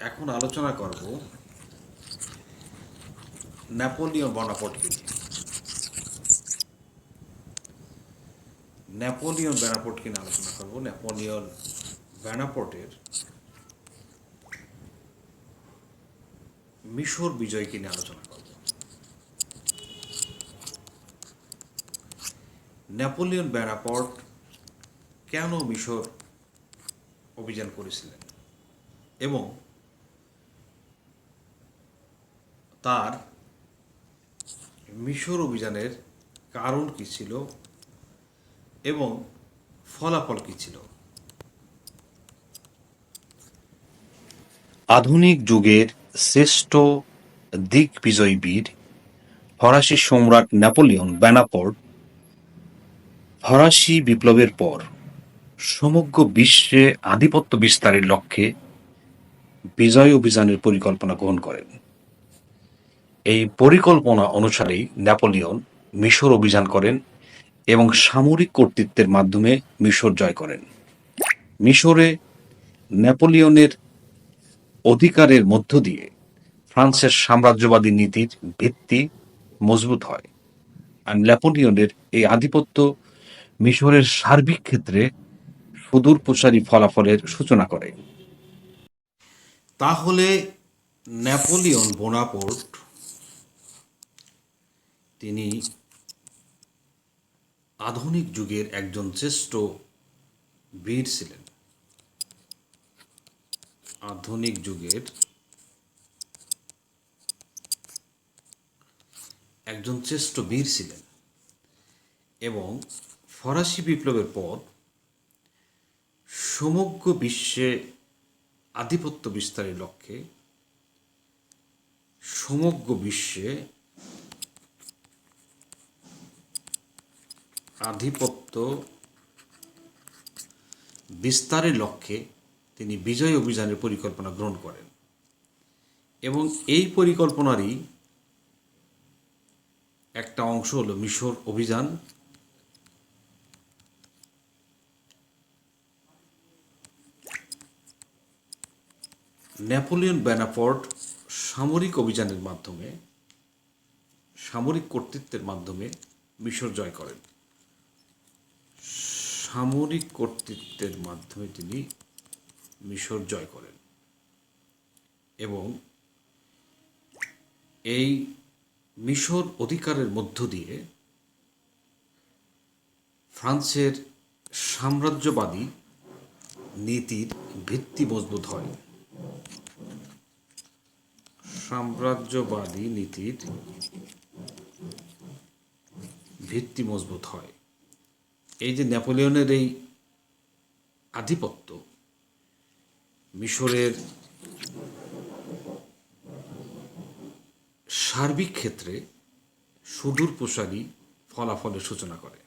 এখন আলোচনা করব নেপোলিয়ন বনাপটকে নেপোলিয়ন ব্যানাপোর্টকে নিয়ে আলোচনা করব। নেপোলিয়ন ব্যানাপোর্টের মিশর বিজয়কে নিয়ে আলোচনা করব। নেপোলিয়ন ব্যানাপোর্ট কেন মিশর অভিযান করেছিলেন এবং তার মিশর অভিযানের কারণ কি ছিল এবং ফলাফল কি ছিল? আধুনিক যুগের শ্রেষ্ঠ দিগ্বিজয়ী বীর ফরাসি সম্রাট নেপোলিয়ন ব্যানাপোর্ট ফরাসি বিপ্লবের পর সমগ্র বিশ্বে আধিপত্য বিস্তারের লক্ষ্যে বিজয় অভিযানের পরিকল্পনা গ্রহণ করেন। এই পরিকল্পনা অনুসারেই নেপোলিয়ন মিশর অভিযান করেন এবং সামরিক কর্তৃত্বের মাধ্যমে মিশর জয় করেন। মিশরে নেপোলিয়নের অধিকারের মধ্য দিয়ে ফ্রান্সের সাম্রাজ্যবাদী নীতির ভিত্তি মজবুত হয় আর নেপোলিয়নের এই আধিপত্য মিশরের সার্বিক ক্ষেত্রে সুদূর প্রসারী ফলাফলের সূচনা করে। তাহলে নেপোলিয়ন বোনাপোর্ট তিনি আধুনিক যুগের একজন শ্রেষ্ঠ বীর ছিলেন। আধুনিক যুগের একজন শ্রেষ্ঠ বীর ছিলেন এবং ফরাসি বিপ্লবের পর সমগ্র বিশ্বে আধিপত্য বিস্তারের লক্ষ্যে, সমগ্র বিশ্বে আধিপত্য বিস্তারের লক্ষ্যে তিনি বিজয় অভিযানের পরিকল্পনা গ্রহণ করেন। এবং এই পরিকল্পনারই একটা অংশ হলো মিশর অভিযান। নেপোলিয়ন ব্যানাফোর্ট সামরিক অভিযানের মাধ্যমে, সামরিক কর্তৃত্বের মাধ্যমে মিশর জয় করেন। সামরিক কর্তৃত্বের মাধ্যমে তিনি মিশর জয় করেন। এবং এই মিশর অধিকারের মধ্য দিয়ে ফ্রান্সের সাম্রাজ্যবাদী নীতির ভিত্তি মজবুত হয়। সাম্রাজ্যবাদী নীতির ভিত্তি মজবুত হয়। এই যে নেপোলিয়নের এই আধিপত্য মিশরের সার্বিক ক্ষেত্রে সুদূর প্রসারী ফলাফলের সূচনা করে।